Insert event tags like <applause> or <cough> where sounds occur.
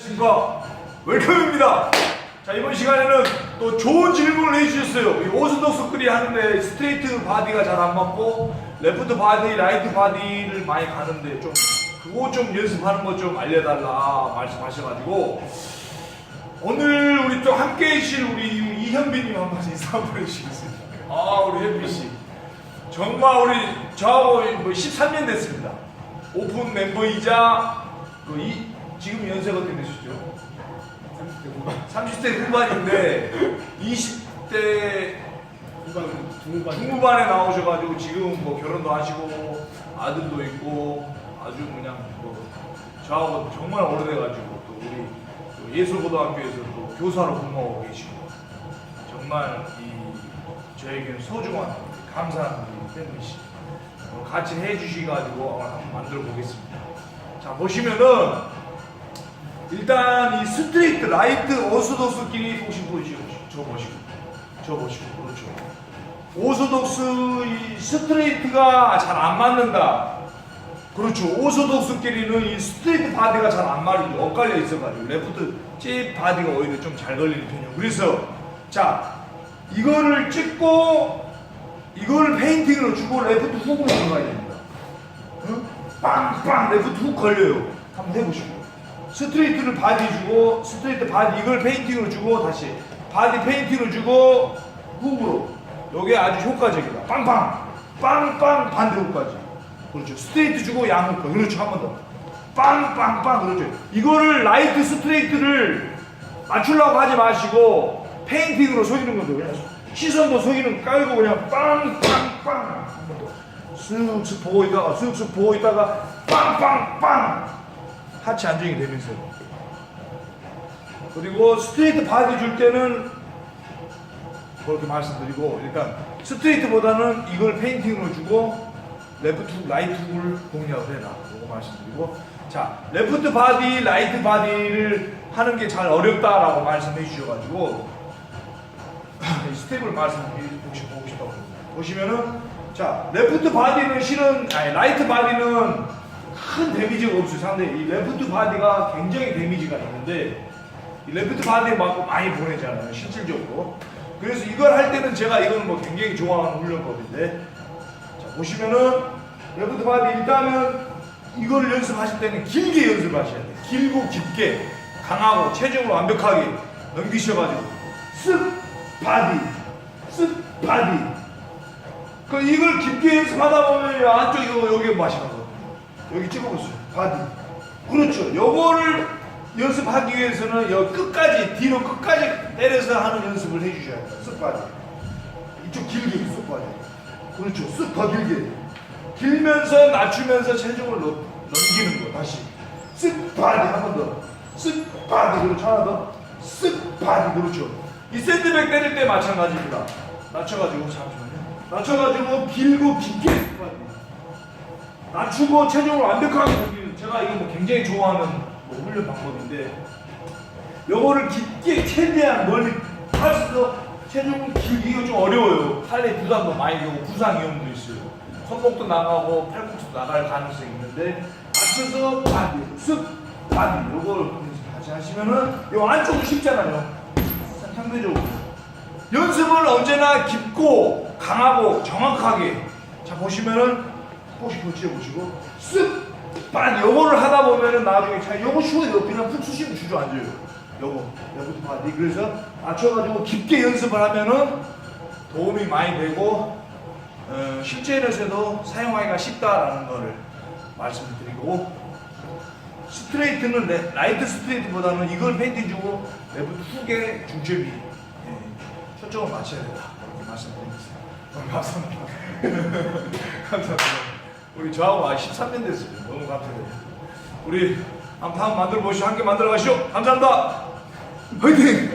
안녕하십니까 웰컴입니다. 자 이번 시간에는 또 좋은 질문을 해주셨어요. 이 오스독스끼리 하는데 스트레이트 바디가 잘 안 맞고 레프트 바디 라이트 바디를 많이 가는데 좀 그거 좀 연습하는 거좀 알려달라 말씀하셔가지고 오늘 우리 또 함께 해주실 우리 이현빈님 한번 인사 한번 해주시겠습니까? 아 우리 현빈씨. 정말 우리 저하고 뭐 13년 됐습니다. 오픈 멤버이자 그 이, 지금 연세가 어떻게 되시죠? 30대 후반인데 20대 후반 중후반 중후반에 나오셔가지고 지금 뭐 결혼도 하시고 아들도 있고 아주 그냥 뭐 저하고 정말 오래돼가지고 또 우리 또 예술고등학교에서 또 교사로 근무하고 계시고 정말 이 저에게는 소중한 감사한 우리 팬분이시 어, 같이 해주시가지고 한번 만들어 보겠습니다. 자 보시면은 일단 이 스트레이트 라이트 오소독스끼리 혹시 보시고 저 보시고 저 보시고 그렇죠. 오소독스 이 스트레이트가 잘 안 맞는다. 그렇죠. 오소독스끼리는 이 스트레이트 바디가 잘 안 맞죠. 엇갈려 있어가지고 레프트 찝 바디가 오히려 좀 잘 걸리는 편이에요. 그래서 자 이거를 찍고 이거를 페인팅으로 주고 레프트 훅으로 들어가야 됩니다. 응? 빵빵 레프트 훅 걸려요. 한번 해보시고 스트레이트를 바디 주고 스트레이트 바디 이걸 페인팅으로 주고 다시 바디 페인팅을 주고 훅으로 요게 아주 효과적이다. 빵빵 빵빵 반대 훅까지 그렇죠. 스트레이트 주고 양훅 그렇죠 한 번 더. 빵빵빵 그렇죠. 이거를 라이트 스트레이트를 맞추려고 하지 마시고 페인팅으로 속이는 거죠. 그냥 시선도 속이는 거 깔고 그냥 빵빵빵 한 번 더. 쓱쓱 보고 있다가 쓱쓱 보고 있다가 빵빵빵 하체 안정이 되면서. 그리고 스트레이트 바디 줄 때는 그렇게 말씀드리고 일단 스트레이트보다는 이걸 페인팅으로 주고 레프트 훅, 라이트 훅을 공략을 해라. 이거 말씀드리고. 자 레프트 바디 라이트 바디를 하는 게 잘 어렵다라고 말씀해 주셔가지고 이 스텝을 말씀드리고 싶다고. 보시면은 자 레프트 바디는 실은 아니 라이트 바디는 큰 데미지가 없어요 상당히 이 레프트 바디가 굉장히 데미지가 있는데 이 레프트 바디에 맞고 많이 보내잖아요 실질적으로. 그래서 이걸 할 때는 제가 이거는 뭐 굉장히 좋아하는 훈련법인데 자 보시면은 레프트 바디 일단은 이거를 연습하실 때는 길게 연습하셔야 돼요. 길고 깊게 강하고 체중을 완벽하게 넘기셔가지고 쓱 바디 쓱 바디. 그 이걸 깊게 연습하다 보면 이 안쪽 이거 여기 마시는 여기 찍어보세요. 바디. 그렇죠. 요거를 연습하기 위해서는 여 끝까지 뒤로 끝까지 때려서 하는 연습을 해주셔야 돼요. 쓱 바디 이쪽 길게 쓱 바디 그렇죠. 쓱 더 길게. 길면서 낮추면서 체중을 넘, 넘기는 거. 다시. 쓱 바디 한 번 더 쓱 바디. 그렇죠. 하나 더 쓱 바디. 그렇죠. 이 샌드백 때릴 때 마찬가지입니다. 낮춰가지고 잠시만요. 낮춰가지고 길고 깊게 쓱 바디 낮추고 체중을 완벽하게 넘기는 제가 이거 뭐 굉장히 좋아하는 뭐 훈련 방법인데 요거를 깊게 최대한 멀리 할수록 체중을 길기가 좀 어려워요. 팔에 부담도 많이 되고 부상 위험도 있어요. 손목도 나가고 팔꿈치도 나갈 가능성이 있는데 맞춰서 바디 쓱 바디 요거를 같이 하시면은 요 안쪽은 쉽잖아요. 상대적으로. 연습을 언제나 깊고 강하고 정확하게. 자 보시면은 혹시 붙여 보시고 쓱 바디 요거를 하다 보면은 나중에 자 요거 쉬워 요 그냥 푹 쑤시면 주저앉아요 요거 요것도 바디 그래서 맞춰가지고 깊게 연습을 하면은 도움이 많이 되고 어, 실전에서도 사용하기가 쉽다라는 거를 말씀드리고 스트레이트는 레- 라이트 스트레이트보다는 이걸 페인팅 주고 레프트 훅에 중점이 예, 초점을 맞춰야 된다 이렇게 말씀드리겠습니다. 감사합니다. <laughs> 감사합니다. 우리 저하고 아 13년 됐습니다. 너무 감사해요. 우리 한번 다음 만들어 보시죠. 함께 만들어 가시죠. 감사합니다. 화이팅!